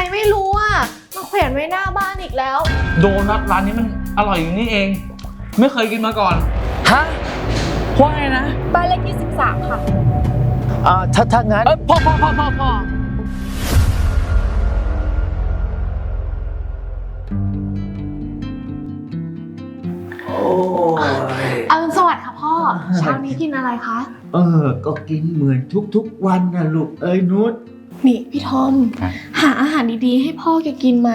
รไม่รู้อะมาแขวนไว้หน้าบ้านอีกแล้ว โดนัทร้านนี้มันอร่อยอย่างนี้เอง ไม่เคยกินมาก่อน ฮะว่าไงนะบ้านเลขที่ 13 ค่ะ อ่าถ้าถ้างั้น เอ้ยพ่อพ่อพ่อพ่อพ่อโอ้ย อรุณสวัสดิ์ค่ะพ่อ เช้านี้กินอะไรคะ เออ ก็กินเหมือนทุกๆวันนะลูกเอ้ยนุช นี่พี่ทอมหาอาหารดีๆ ให้พ่อแกกินไหม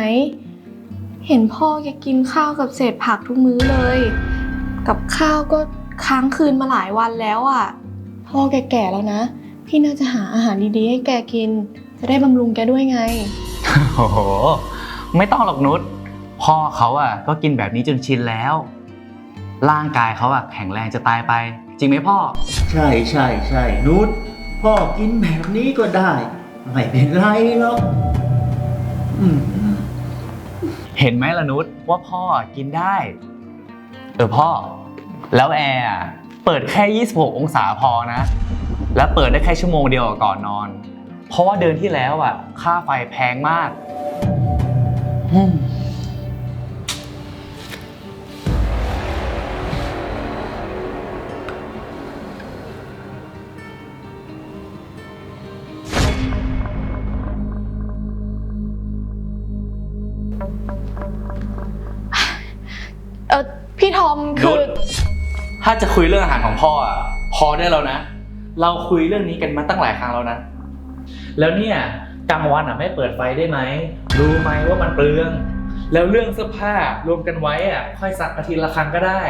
เห็นพ่อแกกินข้าวกับเศษผักทุกมื้อเลย กับข้าวก็ค้างคืนมาหลายวันแล้วอะ พ่อแกแก่แล้วนะ พี่น่าจะหาอาหารดีๆ ให้แกกิน จะได้บำรุงแกด้วยไง โอ้โห ไม่ต้องหรอกนุชพ่อเขาอะก็กินแบบนี้จนชินแล้ว ร่างกายเขาอะแข็งแรงจะตายไป จริงไหมพ่อ ใช่ใช่ใช่นุชพ่อกินแบบนี้ก็ได้ ไม่เป็นไรหรอกอืมเห็นไหมละนุชว่าพ่อกินได้ เออพ่อ แล้วแอร์อะเปิดแค่ 26 องศาพอนะ แล้วเปิดได้แค่ชั่วโมงเดียวก่อนนอน เพราะว่าเดือนที่แล้วอะ ค่าไฟแพงมากอืม พี่ทอมนุคือชถ้าจะคุยเรื่องอาหารของพ่ออะพอได้แล้วนะ เราคุยเรื่องนี้กันมาตั้งหลายครั้งแล้วนะ แล้วเนี่ยกลางวันอะไม่เปิดไฟได้ไหม รู้ไหมว่ามันเปลือง แล้วเรื่องเสื้อผ้ารวมกันไว้อะค่อยซักอาทิตย์ละครั้งก็ได้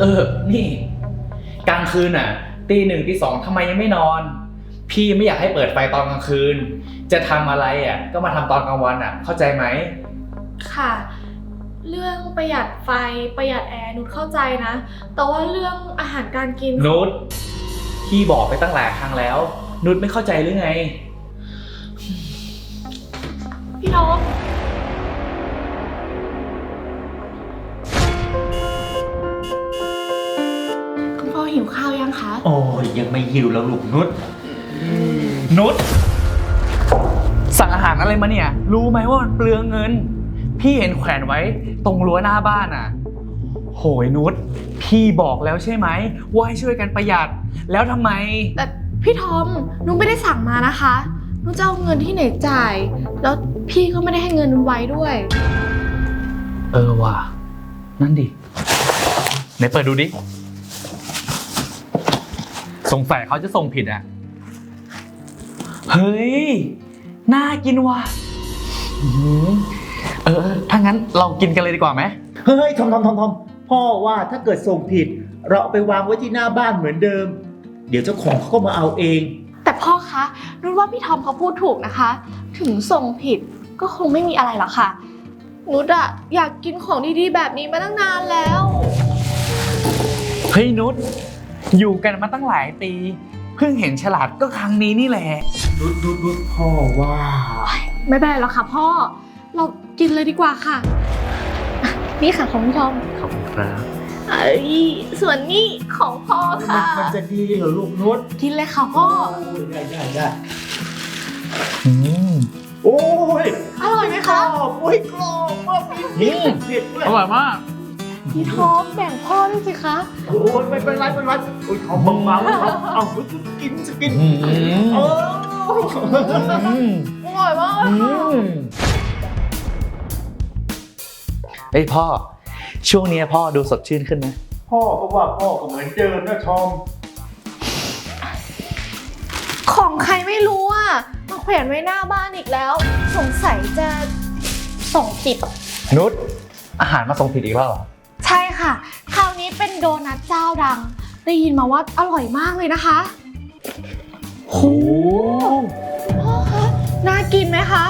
เออ นี่ กลางคืนอะตีหนึ่งตีสองทำไมยังไม่นอน พี่ไม่อยากให้เปิดไฟตอนกลางคืน จะทำอะไรอะก็มาทำตอนกลางวันอะ เข้าใจไหม ค่ะ เรื่องประหยัดไฟประหยัดแอร์นุชเข้าใจนะ แต่ว่าเรื่องอาหารการกิน นุชพี่บอกไปตั้งหลายครั้งแล้ว นุชไม่เข้าใจหรือไง พี่ทอมคุณพ่อหิวข้าวยังคะ โอ้ยยังไม่หิวแล้วลูกนุชนุชสั่งอาหารอะไรมาเนี่ย รู้ไหมว่ามันเปลืองเงิน พี่เห็นแขวนไว้ตรงรั้วหน้าบ้านอะ โหยนุชพี่บอกแล้วใช่ไหมว่าให้ช่วยกันประหยัด แล้วทำไม แต่พี่ทอมนุชไม่ได้สั่งมานะคะนุชจะเอาเงินที่ไหนจ่าย แล้วพี่ก็ไม่ได้ให้เงินนุชไว้ด้วย เออว่ะ นั่นดิไหนเปิดดูดิ สงสัยเขาจะส่งผิดอะ เฮ้ย น่ากินว่ะอื้อหือเออถ้างั้นเรากินกันเลยดีกว่าไหมเฮ้ยทอมทอมทอมทอมพ่อว่าถ้าเกิดส่งผิด เราเอาไปวางไว้ที่หน้าบ้านเหมือนเดิม เดี๋ยวเจ้าของเขาก็มาเอาเอง แต่พ่อคะนุชว่าพี่ทอมเขาพูดถูกนะคะ ถึงส่งผิดก็คงไม่มีอะไรหรอกค่ะ นุชอะอยากกินของดีๆ แบบนี้มาตั้งนานแล้ว เฮ้ยนุชอยู่กันมาตั้งหลายปี เพิ่งเห็นฉลาดก็ครั้งนี้นี่แหละ นุชนุชนุชพ่อว่า ไม่เป็นไรหรอกค่ะพ่อ เรา กินเลยดีกว่าค่ะอะนี่ค่ะของพี่ทอมขอบคุณครับ เอ้ยส่วนนี้ของพ่อมันค่ะ มันจะดีเหรอลูกนุชกินเลยค่ะพ่อโอ้ยได้ได้ได้อืมโอ้ยอร่อยไหมกรคะ อบโอ้ยกรอบมากอืมเผ็ดด้วยอร่อยมาก พี่ทอมแบ่งพ่อด้วยสิคะ โอ้ยไม่เป็นไรไม่เป็นไรโอ้ยเขาเบาๆเอาเอากินจะกินอืม เอออืมอร่อยมากเลยค่ะเฮ้ยพ่อ ช่วงนี้พ่อดูสดชื่นขึ้นนะพ่อก็ว่าพ่อก็เหมือนเดิมนะทอมของใครไม่รู้อะมาแขวนไว้หน้าบ้านอีกแล้ว สงสัยจะส่งผิดนุชอาหารมาส่งผิดอีกแล้วเหรอใช่ค่ะ คราวนี้เป็นโดนัทเจ้าดัง ได้ยินมาว่าอร่อยมากเลยนะคะโหพ่อคะน่ากินไหมคะ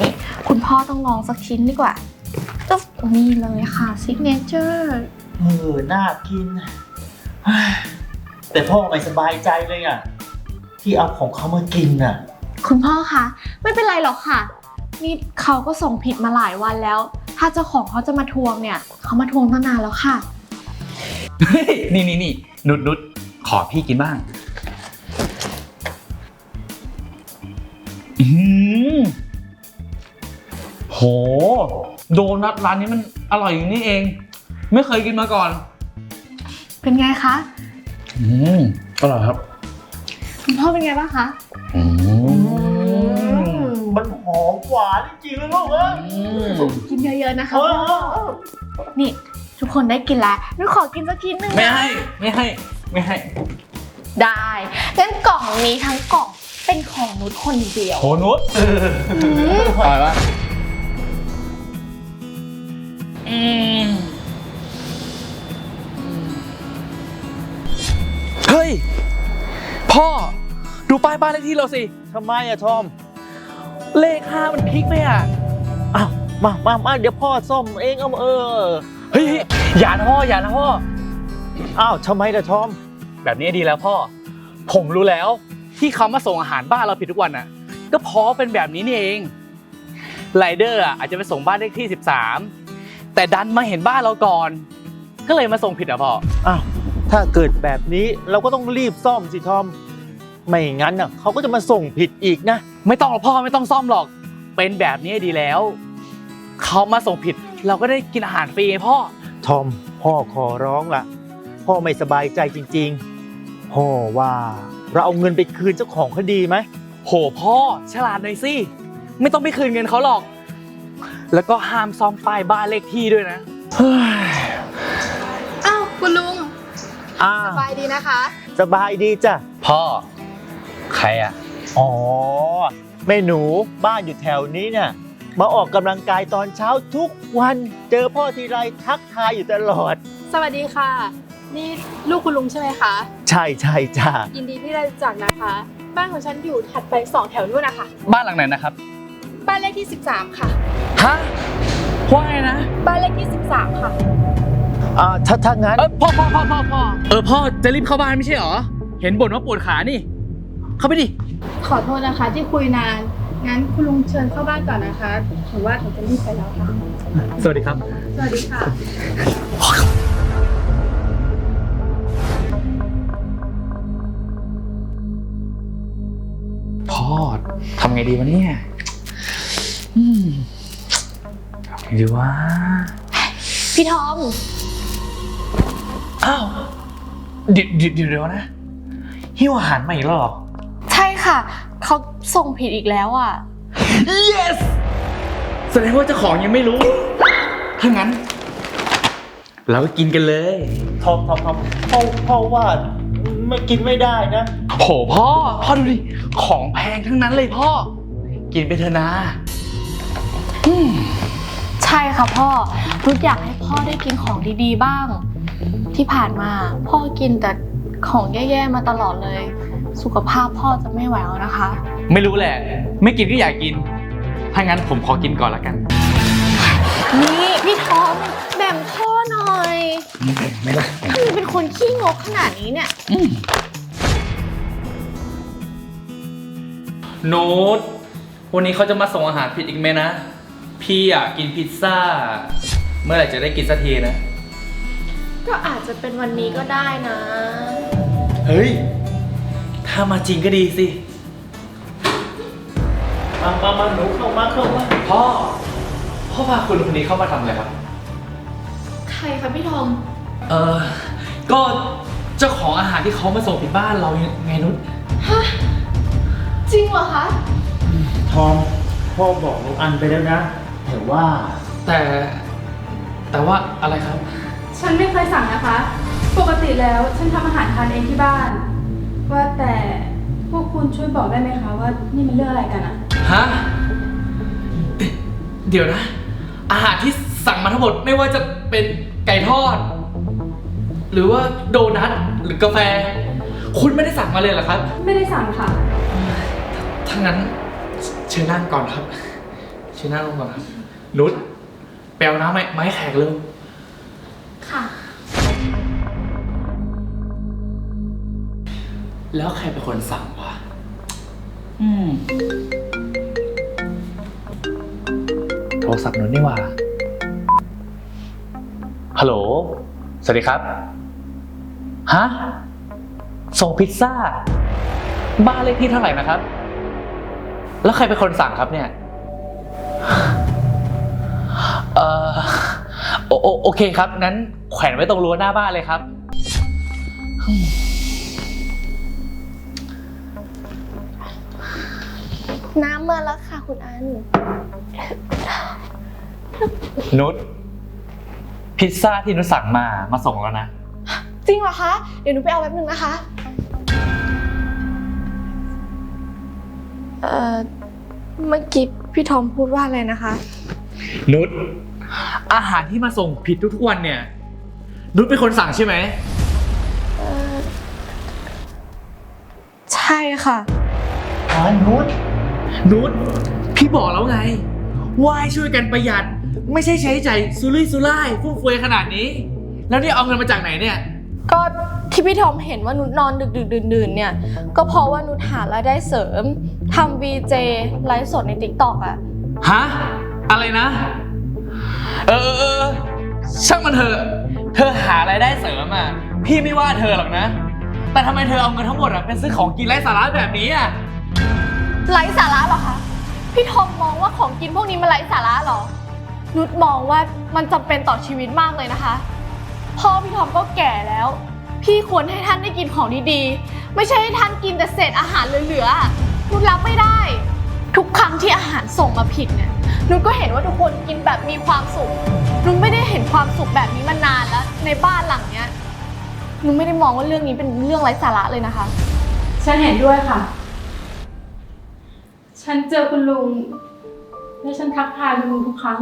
นี่คุณพ่อต้องลองสักชิ้นดีกว่า ก็นี่เลยค่ะซิกเนเจอร์เออน่ากินเฮ้ยแต่พ่อไม่สบายใจเลยอะ ที่เอาของเขามากินน่ะ คุณพ่อคะ ไม่เป็นไรหรอกค่ะ นี่เขาก็ส่งผิดมาหลายวันแล้ว ถ้าเจ้าของเขาจะมาทวงเนี่ย เขามาทวงตั้งนานแล้วค่ะเฮ้ยนี่นี่นี่นุชนุชขอพี่กินบ้างอืมโห โดนัทร้านนี้มันอร่อยอย่างนี้เอง ไม่เคยกินมาก่อน เป็นไงคะอืมอร่อยครับคุณพ่อเป็นไงบ้างคะอืมมันหอมหวานจริงๆเลยลูกเอ้ยกินเยอะๆนะคะเอพ่ออนี่ ทุกคนได้กินแล้วนุชขอกินสักทีหนึ่งนะไม่ให้ไม่ให้ไม่ให้ ได้งั้นกล่องนี้ทั้งกล่องเป็นของนุชคนเดียวโหนุชอืมอร่อยปะ อืมเฮ้ย พ่อ ดูป้ายบ้านเลขที่เราสิ ทำไมอะทอม เลขห้ามันพลิกไหมอะอ้าวมามามาเดี๋ยวพ่อซ่อมเองเอาเออเฮ้ยอย่านะพ่ออย่านะพ่อ อ้าวทำไมล่ะทอม แบบนี้ดีแล้วพ่อ ผมรู้แล้วที่เขามาส่งอาหารบ้านเราผิดทุกวันน่ะ ก็เพราะเป็นแบบนี้นี่เองไรเดอร์อะอาจจะไปส่งบ้านเลขที่ 13 แต่ดันมาเห็นบ้านเราก่อน ก็เลยมาส่งผิดอะพ่ออ้าวถ้าเกิดแบบนี้เราก็ต้องรีบซ่อมสิทอม ไม่งั้นน่ะเขาก็จะมาส่งผิดอีกนะ ไม่ต้องหรอกพ่อไม่ต้องซ่อมหรอก เป็นแบบนี้ดีแล้ว เขามาส่งผิด เราก็ได้กินอาหารฟรีไงพ่อ ทอม พ่อขอร้องละพ่อไม่สบายใจจริงๆ พ่อว่าเราเอาเงินไปคืนเจ้าของคดีไหม โหพ่อฉลาดหน่อยสิ ไม่ต้องไปคืนเงินเขาหรอก แล้วก็ห้ามซ่อมป้ายบ้านเลขที่ด้วยนะเฮ้ยอ้าวคุณลุงอ่าสบายดีนะคะ สบายดีจ้ะ พ่อ ใครอะ อ๋อแม่หนูบ้านอยู่แถวนี้เนี่ยมาออกกำลังกายตอนเช้าทุกวัน เจอพ่อทีไรทักทายอยู่ตลอด สวัสดีค่ะ นี่ลูกคุณลุงใช่ไหมคะ ใช่ใช่จ้ายินดีที่ได้รู้จักนะคะ บ้านของฉันอยู่ถัดไป2แถวนู่นนะคะ บ้านหลังไหนนะครับ บ้านเลขที่ 13 ค่ะ ฮะว่าไงนะบ้านเลขที่13 ค่ะ อ่าถ้าถ้างั้น เออพ่อพ่อพ่อพ่อพ่อเออพ่อจะรีบเข้าบ้านไม่ใช่เหรอ เห็นบ่นว่าปวดขานี่ เข้าไปดิ ขอโทษนะคะที่คุยนาน งั้นคุณลุงเชิญเข้าบ้านก่อนนะคะถือว่าผมจะรีบไปแล้วค่ะ สวัสดีครับ สวัสดีค่ะ พ่อทำไงดีวะเนี่ยอืมทำไง ดีวะ พี่ทอม อ้าว เดี๋ยวเดี๋ยวเดี๋ยวเดี๋ยวนะ หิ้วอาหารมาอีกแล้วเหรอ ใช่ค่ะ เขาส่งผิดอีกแล้วอะ yes แสดงว่าเจ้าของยังไม่รู้ ถ้างั้น เราก็กินกันเลย ทอมทอมทอมพ่อพ่อว่าไม่กินไม่ได้นะ โหพ่อ พ่อดูดิ ของแพงทั้งนั้นเลยพ่อ กินไปเถอะนะใช่ค่ะพ่อนุชอยากให้พ่อได้กินของดีๆบ้าง ที่ผ่านมาพ่อกินแต่ของแย่ๆมาตลอดเลย สุขภาพพ่อจะไม่ไหวแล้วนะคะ ไม่รู้แหละ ไม่กินก็อยากกิน ถ้างั้นผมขอกินก่อนละกัน นี่พี่ทอมแบ่งพ่อหน่อยไม่ละทำไมเป็นคนขี้งกขนาดนี้เนี่ยโน้ตวันนี้เขาจะมาส่งอาหารผิดอีกไหมนะ พี่อยากกินพิซซ่า เมื่อไหร่จะได้กินสักทีนะ ก็อาจจะเป็นวันนี้ก็ได้นะ เฮ้ย ถ้ามาจริงก็ดีสิ มามามาหนูเข้ามาเข้ามาพ่อ พ่อพาคุณคนนี้เข้ามาทำอะไรครับ ใครคะพี่ทอม เออ ก็เจ้าของอาหารที่เขามาส่งผิดบ้านเราไงนุชจริงเหรอคะ ทอมพ่อบอกน้องอันไปแล้วนะ แต่ว่า แต่แต่ว่าอะไรครับ ฉันไม่เคยสั่งนะคะ ปกติแล้วฉันทำอาหารทานเองที่บ้าน ว่าแต่พวกคุณช่วยบอกได้ไหมคะว่านี่มันเรื่องอะไรกันอะฮะเดี๋ยวนะ อาหารที่สั่งมาทั้งหมดไม่ว่าจะเป็นไก่ทอด หรือว่าโดนัทหรือกาแฟ คุณไม่ได้สั่งมาเลยเหรอครับไม่ได้สั่งค่ะ ถ้างั้นเชิญนั่งก่อนครับ เชิญนั่งลงก่อนครับ นุชแปลน้ำไหมไม้แขกเร็วค่ะ แล้วใครเป็นคนสั่งวะอืมโทรศัพท์นุชนี่หว่าฮัลโหล สวัสดีครับ ฮะ ส่งพิซซ่า บ้านเลขที่เท่าไหร่นะครับ แล้วใครเป็นคนสั่งครับเนี่ย โอโอโอเคครับนั้นแขวนไว้ตรงรั้วหน้าบ้านเลยครับ น้ำมาแล้วค่ะคุณอัน นุชพิซซ่าที่นุชสั่งมามาส่งแล้วนะ จริงเหรอคะ เดี๋ยวหนูไปเอาแป๊บนึงนะคะ เอ่อ เมื่อกี้พี่ทอมพูดว่าอะไรนะคะ นุช อาหารที่มาส่งผิดทุกๆวันเนี่ย นุชเป็นคนสั่งใช่ไหมเอ่อใช่ค่ะ อ๋อนุชนุชพี่บอกแล้วไง ว่าให้ช่วยกันประหยัด ไม่ใช่ใช้ใจายสุรุ่ยสุร่ายฟุ่มเฟือยขนาดนี้ แล้วนี่เอาเงินมาจากไหนเนี่ย ก็ที่พี่ทอมเห็นว่านุชนอนดึกดึกดื่นดื่นๆเนี่ย ก็เพราะว่านุชหารายได้เสริมทำ VJ ไลฟ์สดใน t ิ k t o k อะฮะ อะไรนะ เออเออ ช่างมันเถอะ เธอหารายได้เสริมอะ พี่ไม่ว่าเธอหรอกนะ แต่ทำไมเธอเอาเงินทั้งหมดอะเป็นซื้อของกินไร้สาระแบบนี้อะ ไร้สาระเหรอคะ พี่ทอมมองว่าของกินพวกนี้มันไร้สาระเหรอ นุชมองว่ามันจำเป็นต่อชีวิตมากเลยนะคะ พ่อพี่ทอมก็แก่แล้ว พี่ควรให้ท่านได้กินของดีๆ ไม่ใช่ให้ท่านกินแต่เศษอาหารเหลือๆนุชรับไม่ได้ ทุกครั้งที่อาหารส่งมาผิดเนี่ยนุชก็เห็นว่าทุกคนกินแบบมีความสุขนุชไม่ได้เห็นความสุขแบบนี้มานานแล้ว ในบ้านหลังเนี้ยนุชไม่ได้มองว่าเรื่องนี้เป็นเรื่องไร้สาระเลยนะคะ ฉันเห็นด้วยค่ะ ฉันเจอคุณลุง และฉันทักทายคุณลุงทุกครั้ง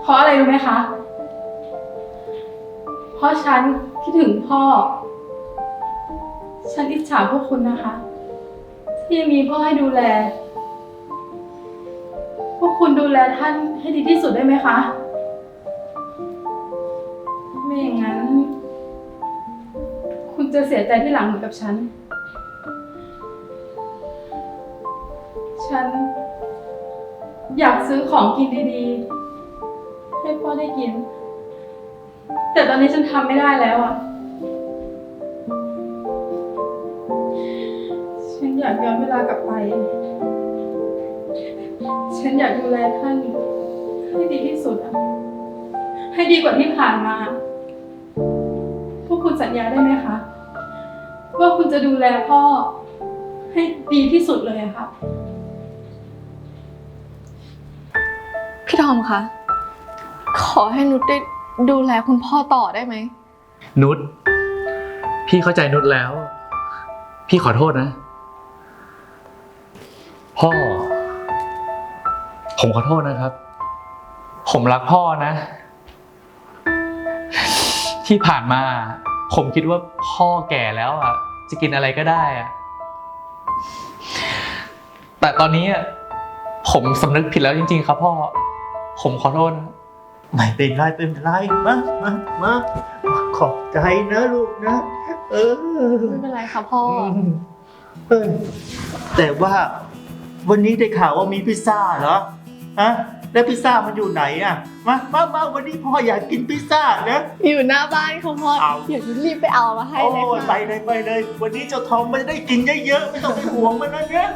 เพราะอะไรรู้ไหมคะ เพราะฉันคิดถึงพ่อ ฉันอิจฉาพวกคุณนะคะ ที่มีพ่อให้ดูแล พวกคุณดูแลท่านให้ดีที่สุดได้ไหมคะ ไม่อย่างนั้น คุณจะเสียใจที่หลังเหมือนกับฉัน ฉัน อยากซื้อของกินดีๆ ให้พ่อได้กิน แต่ตอนนี้ฉันทำไม่ได้แล้วอะ ฉันอยากดูแลท่าน ให้ดีที่สุดอะให้ดีกว่าที่ผ่านมา พวกคุณสัญญาได้ไหมคะ ว่าคุณจะดูแลพ่อ ให้ดีที่สุดเลยอะค่ะ พี่ทอมคะ ขอให้นุชได้ดูแลคุณพ่อต่อได้ไหม นุชพี่เข้าใจนุชแล้ว พี่ขอโทษนะ พ่อ ผมขอโทษนะครับ ผมรักพ่อนะ ที่ผ่านมา ผมคิดว่าพ่อแก่แล้วอะ จะกินอะไรก็ได้อะ แต่ตอนนี้อะผมสำนึกผิดแล้วจริง ๆ ครับพ่อ ผมขอโทษนะไม่เป็นไรเป็นไรมามามาขอบใจนะลูกนะ เออไม่เป็นไรค่ะพ่อมเออแต่ว่า วันนี้ได้ข่าวว่ามีพิซซ่าเหรอฮะแล้วพิซซ่ามันอยู่ไหนอะมามามาวันนี้พ่ออยากกินพิซซ่านะ อยู่หน้าบ้านค่ะพ่อเอาเดี๋ยวนุชรีบไปเอามาให้โอ้เลยยไปค่ะเลยไปเลย วันนี้เจ้าทองมันจะได้กินเยอะๆไม่ต้องไปห่วงมันนะเนี่ย